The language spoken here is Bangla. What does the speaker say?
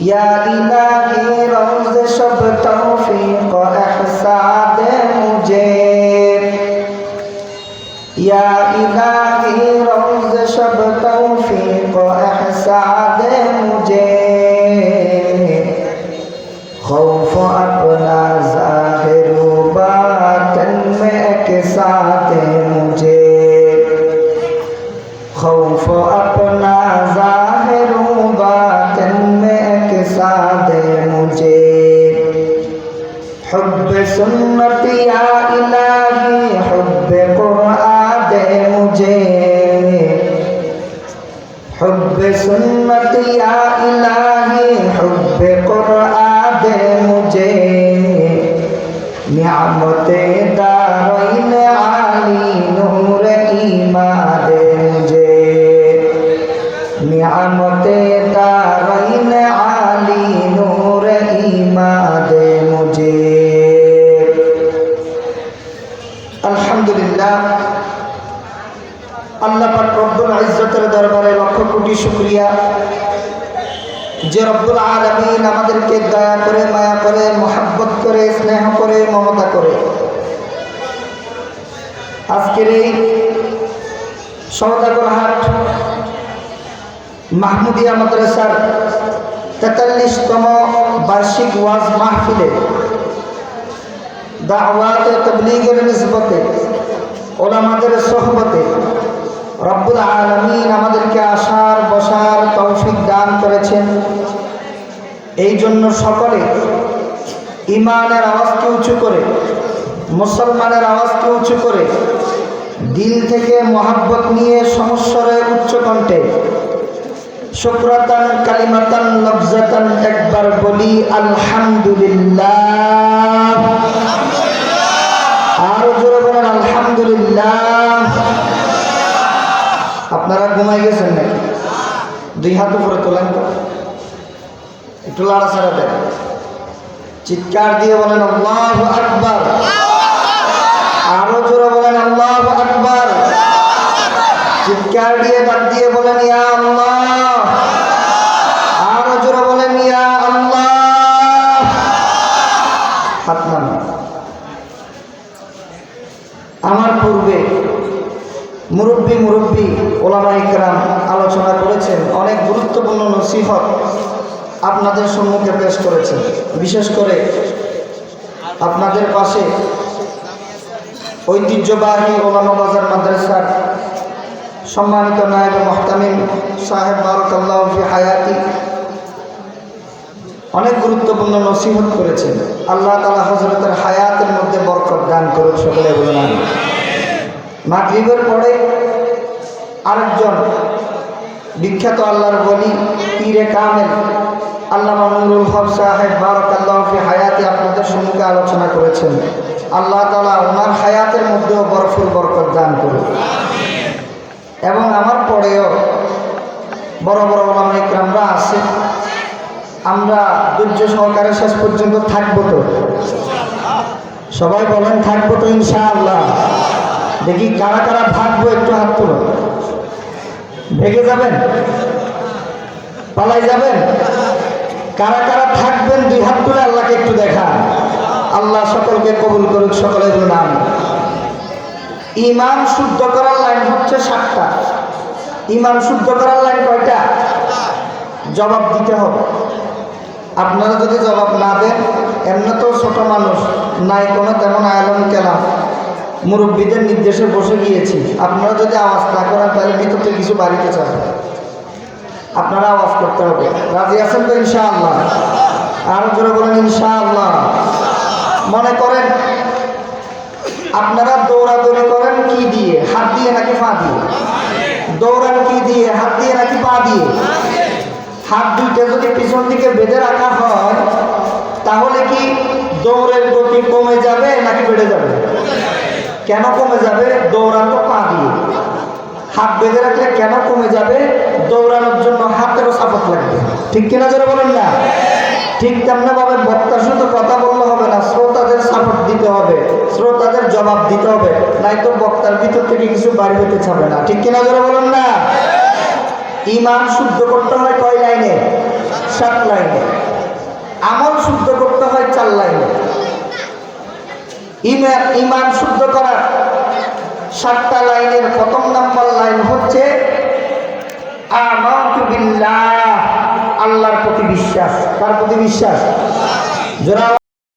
یا الہی روز شب توفیق و احساد مجھے یا الہی साथ मुझे हुब सुन्नत या इलाही हुब कुरआन दे मुझे हुब सुन्नत या इलाही हुब कुरआन दे मुझे नियामत दारैन आली नूर ईमान दे मुझे नियामत আল্লাহ পাক রব্বুল দরবারে লক্ষ কোটি শুকরিয়া। যে রব্বুল আলামিন আমাদেরকে দয়া করে, মায়া করে, মোহাব্বত করে, স্নেহ করে, মমতা করে। আজকের এই সৌদাগর হাট মাহমুদিয়া মাদ্রাসার তেতাল্লিশতম বার্ষিক ওয়াজ মাহফিলে দাওয়াত তবলিগের নিসবতে ওলামাদের সহবতে জন্য সকলে ইমানের আওয়াজকে উঁচু করে, মুসলমানের আওয়াজকে উঁচু করে, দিল থেকে মহাব্বত নিয়ে সমস্বরে উচ্চ কণ্ঠে, শুক্রতান, কালিমাতান লফজাতান একবার বলি, আলহামদুলিল্লাহ। আরও জোরে বলেন, আলহামদুলিল্লাহ। আপনারা ঘুমাই গেছেন নাকি? দুই হাত উপরে তোলেন তো। একটু লাড়াছাড়া দেন। চিৎকার দিয়ে বলেন, আল্লাহ আকবার। আরও জোরে বলেন, আল্লাহ আকবার। চিৎকার দিয়ে ডাক দিয়ে বলেন, ইয়া আল্লাহ। আরও জোরে বলেন, ইয়া আল্লাহ। হাত আমার পূর্বে মুরব্বী মুরব্বী ওলামা ইকরাম আলোচনা করেছেন অনেক গুরুত্বপূর্ণ নসিহত। আপনাদের সম্মুখে পেশ করেছেন বিশেষ করে আপনাদের পাশে ঐতিহ্যবাহী ওলামা বাজার মাদ্রাসার সম্মানিত নায়ব মহতামিম সাহেব বারকাল্লাহ হায়াতি অনেক গুরুত্বপূর্ণ নসিহত করেছেন। আল্লাহ তালা হজরতের হায়াতের মধ্যে বরকত দান করুন সকলে বলুন মাগরিবের পরে আরেকজন বিখ্যাত আল্লাহর বলি পীরে কামেল আল্লাহ নুরুল হক সাহেব বারকাল্লাহ ফি হায়াতি আপনাদের সম্মুখে আলোচনা করেছেন। আল্লাহ তালা ওনার হায়াতের মধ্যেও বরফুল বরকত দান করুন। এবং আমার পরেও বড় বড় ওলামা ইকরামরা আছে। আমরা ধৈর্য সহকারে শেষ পর্যন্ত থাকব তো। সবাই বলেন, থাকব তো ইনশাআল্লাহ। দেখি কারা কারা থাকব একটু হাত তুলো। ভেঙে যাবেন? পালাই যাবেন? কারা কারা থাকবেন, দুই হাত তুলে আল্লাহকে একটু দেখা আল্লাহ সকলকে কবুল করুক, সকলের নাম ইমান শুদ্ধ করার লাইন হচ্ছে সাতটা। ইমান শুদ্ধ করার লাইন কয়টা? জবাব দিতে হবে। আপনারা যদি জবাব না দেন, এমনি তো ছোট মানুষ, নাই কোনো তেমন আয়োজন কেলাম মুরব্বীদের নির্দেশে বসে গিয়েছি। আপনারা যদি আওয়াজ না করেন, তাহলে ভিতর থেকে কিছু বাড়িতে চান আপনারা আওয়াজ করতে হবে। রাজি আছেন তো ইনশাআল্লাহ? আরও জোরে বলেন ইনশাআল্লাহ। মনে করেন, আপনারা দৌড়াদৌড়ি করেন কি দিয়ে? হাত দিয়ে নাকি পা দিয়ে? দৌড়ান কি দিয়ে? হাত দিয়ে নাকি পা দিয়ে? হাত দুইটা যদি পিছন দিকে বেঁধে রাখা হয়, তাহলে কি দৌড়ের গতি কমে যাবে নাকি বেড়ে যাবে? কেন কমে যাবে? দৌড়ানো পা দিয়ে হাত বেঁধে রাখলে কেন কমে যাবে? দৌড়ানোর জন্য হাতেরও সাপোর্ট লাগবে। ঠিক কিনা যারা বলেন না? ঠিক তেমনভাবে বক্তা শুধু কথা বললে হবে না, শ্রোতাদের সাপোর্ট দিতে হবে, শ্রোতাদের জবাব দিতে হবে। নাই তো বক্তার ভিতর থেকে কিছু বাড়ি হতে ছাবে না। ঠিক কিনা যারা বলেন না? ইমান শুদ্ধ করতে হয় কয় লাইনে? সাত লাইনে। আমল শুদ্ধ করতে হয় চার লাইনে। ইমান শুদ্ধ করার সাতটা লাইনের প্রথম নাম্বার লাইন হচ্ছে আল্লাহর প্রতি বিশ্বাস। তার প্রতি বিশ্বাস? যারা